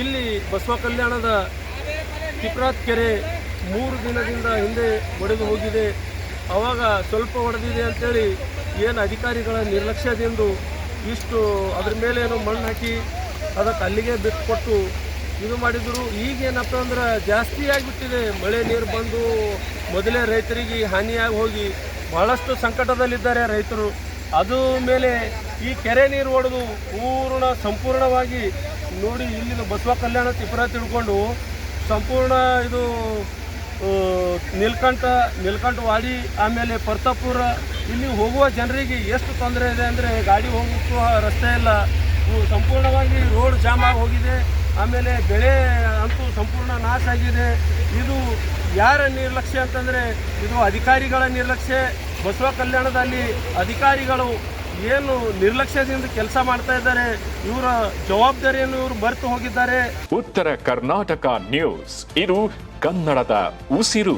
ಇಲ್ಲಿ ಬಸವ ಕಲ್ಯಾಣದ ತಿಪ್ರಾತ್ ಕೆರೆ ಮೂರು ದಿನದಿಂದ ಹಿಂದೆ ಒಡೆದು ಹೋಗಿದೆ. ಅವಾಗ ಸ್ವಲ್ಪ ಒಡೆದಿದೆ ಅಂತೇಳಿ ಏನು ಅಧಿಕಾರಿಗಳ ನಿರ್ಲಕ್ಷ್ಯದಿಂದ ಇಷ್ಟು ಅದ್ರ ಮೇಲೆ ಏನೋ ಮಣ್ಣು ಹಾಕಿ ಅದಕ್ಕೆ ಅಲ್ಲಿಗೆ ಬಿಟ್ಟುಕೊಟ್ಟು ಇದು ಮಾಡಿದ್ರು. ಈಗೇನಪ್ಪ ಅಂದ್ರೆ ಜಾಸ್ತಿ ಆಗಿಬಿಟ್ಟಿದೆ. ಮಳೆ ನೀರು ಬಂದು ಮೊದಲೇ ರೈತರಿಗೆ ಹಾನಿಯಾಗಿ ಹೋಗಿ ಬಹಳಷ್ಟು ಸಂಕಟದಲ್ಲಿದ್ದಾರೆ ರೈತರು. ಅದು ಮೇಲೆ ಈ ಕೆರೆ ನೀರು ಒಡೆದು ಪೂರ್ಣ ಸಂಪೂರ್ಣವಾಗಿ ನೋಡಿ, ಇಲ್ಲಿನ ಬಸವ ಕಲ್ಯಾಣ ತಿಪುರ ತಿಳ್ಕೊಂಡು ಸಂಪೂರ್ಣ ಇದು ನೀಲ್ಕಂಠ ನೀಲ್ಕಂಠ ವಾಡಿ, ಆಮೇಲೆ ಪರ್ತಾಪುರ, ಇಲ್ಲಿ ಹೋಗುವ ಜನರಿಗೆ ಎಷ್ಟು ತೊಂದರೆ ಇದೆ ಅಂದರೆ ಗಾಡಿ ಹೋಗುವ ರಸ್ತೆ ಇಲ್ಲ. ಸಂಪೂರ್ಣವಾಗಿ ರೋಡ್ ಜಾಮ್ ಹೋಗಿದೆ. ಆಮೇಲೆ ಬೆಳೆ ಅಂತೂ ಸಂಪೂರ್ಣ ನಾಶ ಆಗಿದೆ. ಇದು ಯಾರ ನಿರ್ಲಕ್ಷ್ಯ ಅಂತಂದರೆ, ಇದು ಅಧಿಕಾರಿಗಳ ನಿರ್ಲಕ್ಷ್ಯ. ಬಸವ ಕಲ್ಯಾಣದಲ್ಲಿ ಅಧಿಕಾರಿಗಳು ಏನು ನಿರ್ಲಕ್ಷ್ಯದಿಂದ ಕೆಲಸ ಮಾಡ್ತಾ ಇದ್ದಾರೆ, ಇವರ ಜವಾಬ್ದಾರಿಯನ್ನು ಇವರು ಮರೆತು ಹೋಗಿದ್ದಾರೆ. ಉತ್ತರ ಕರ್ನಾಟಕ ನ್ಯೂಸ್, ಇದು ಕನ್ನಡದ ಉಸಿರು.